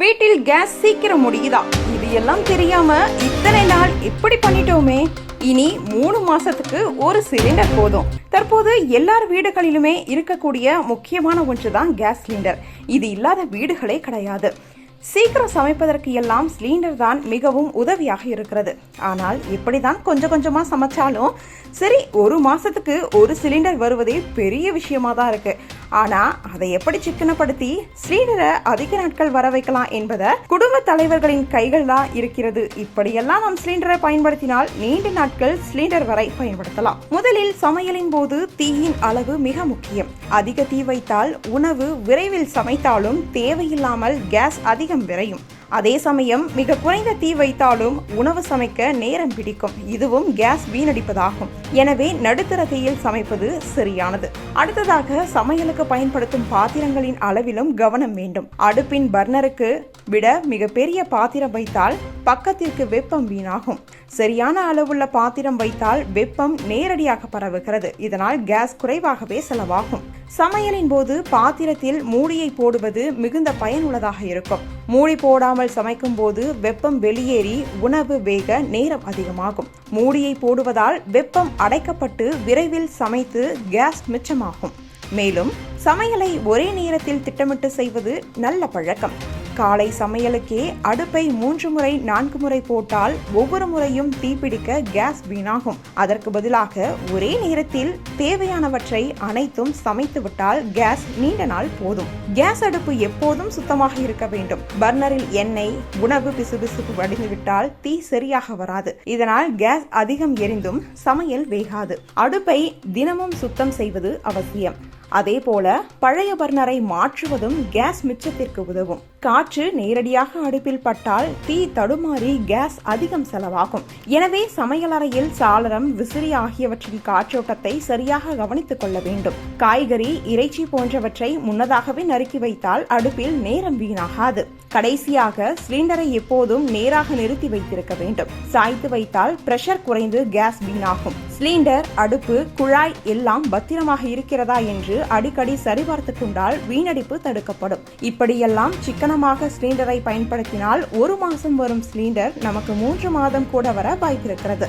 வீட்டில் கேஸ் சீக்கிரம் முடியுதா? இது எல்லாம் தெரியாம இத்தனை நாள் எப்படி பண்ணிட்டோமே. இனி மூணு மாசத்துக்கு ஒரு சிலிண்டர் போதும். தற்போது எல்லார் வீடுகளிலுமே இருக்கக்கூடிய முக்கியமான ஒன்று தான் கேஸ் சிலிண்டர். இது இல்லாத வீடுகளே கிடையாது. சீக்கிரம் சமைப்பதற்கு எல்லாம் சிலிண்டர் தான் மிகவும் உதவியாக இருக்கிறது. ஆனால் இப்படிதான் கொஞ்சம் கொஞ்சமா சமைச்சாலும் சரி ஒரு மாசத்துக்கு ஒரு சிலிண்டர் வருவதே பெரிய விஷயமா தான் இருக்கு. ஆனா அதை எப்படி சிக்கனப்படுத்தி சிலிண்டரை அதிக நாட்கள் வர வைக்கலாம் என்பதை குடும்ப தலைவர்களின் கைகள் தான் இருக்கிறது. இப்படியெல்லாம் நாம் சிலிண்டரை பயன்படுத்தினால் நீண்ட நாட்கள் சிலிண்டர் வரை பயன்படுத்தலாம். முதலில் சமையலின் போது தீயின் அளவு மிக முக்கியம். அதிக தீ வைத்தால் உணவு விரைவில் சமைத்தாலும் தேவையில்லாமல் கேஸ் அதிகம் விரையும். அதே சமயம் மிக குறைந்த தீ வைத்தாலும் உணவு சமைக்க நேரம் பிடிக்கும். இதுவும் கேஸ் வீணடிப்பதாகும். எனவே நடுத்தர தீயில் சமைப்பது சரியானது. அடுத்ததாக சமையலுக்கு பயன்படுத்தும் பாத்திரங்களின் அளவிலும் கவனம் வேண்டும். அடுப்பின் பர்னருக்கு விட மிகப்பெரிய பாத்திரம் வைத்தால் பக்கத்திற்கு வெப்பம் வீணாகும். சரியான அளவுள்ள பாத்திரம் வைத்தால் வெப்பம் நேரடியாக பரவுகிறது. இதனால் கேஸ் குறைவாகவே செலவாகும். சமையலின் போது பாத்திரத்தில் மூடியை போடுவது மிகுந்த பயனுள்ளதாக இருக்கும். மூடி போடாமல் சமைக்கும் போது வெப்பம் வெளியேறி உணவு வேக நேரம் அதிகமாகும். மூடியை போடுவதால் வெப்பம் அடைக்கப்பட்டு விரைவில் சமைத்து கேஸ் மிச்சமாகும். மேலும் சமையலை ஒரே நேரத்தில் திட்டமிட்டு செய்வது நல்ல பழக்கம். காலை சமையலுக்கே அடுப்பை மூன்று முறை நான்கு முறை போட்டால் ஒவ்வொரு முறையும் தீப்பிடிக்க கேஸ் வீணாகும். அதற்கு பதிலாக ஒரே நேரத்தில் தேவையானவற்றை அனைத்தும் சமைத்து விட்டால் கேஸ் நீண்ட நாள் போதும். கேஸ் அடுப்பு எப்போதும் சுத்தமாக இருக்க வேண்டும். பர்னரில் எண்ணெய் உணவு பிசுபிசுப்பு வடிந்துவிட்டால் தீ சரியாக வராது. இதனால் கேஸ் அதிகம் எரிந்தும் சமையல் வேகாது. அடுப்பை தினமும் சுத்தம் செய்வது அவசியம். அதே போல பழைய பர்னரை மாற்றுவதும் கேஸ் மிச்சத்திற்கு உதவும். காற்று நேரடியாக அடுப்பில் பட்டால் தீ தடுமாறி கேஸ் அதிகம் செலவாகும். எனவே சமையலறையில் சாளரம் விசிறி ஆகியவற்றின் காற்றோட்டத்தை சரியாக கவனித்துக் கொள்ள வேண்டும். காய்கறி இறைச்சி போன்றவற்றை முன்னதாகவே நறுக்கி வைத்தால் அடுப்பில் நேரம் வீணாகாது. கடைசியாக சிலிண்டரை எப்போதும் நேராக நிறுத்தி வைத்திருக்க வேண்டும். சாய்த்து வைத்தால் பிரஷர் குறைந்து கேஸ் வீணாகும். சிலிண்டர் அடுப்பு குழாய் எல்லாம் பத்திரமாக இருக்கிறதா என்று அடிக்கடி சரிபார்த்து கொண்டால் வீணடிப்பு தடுக்கப்படும். இப்படியெல்லாம் சிக்கனமாக சிலிண்டரை பயன்படுத்தினால் ஒரு மாசம் வரும் சிலிண்டர் நமக்கு மூன்று மாதம் கூட வர வாய்ப்பிருக்கிறது.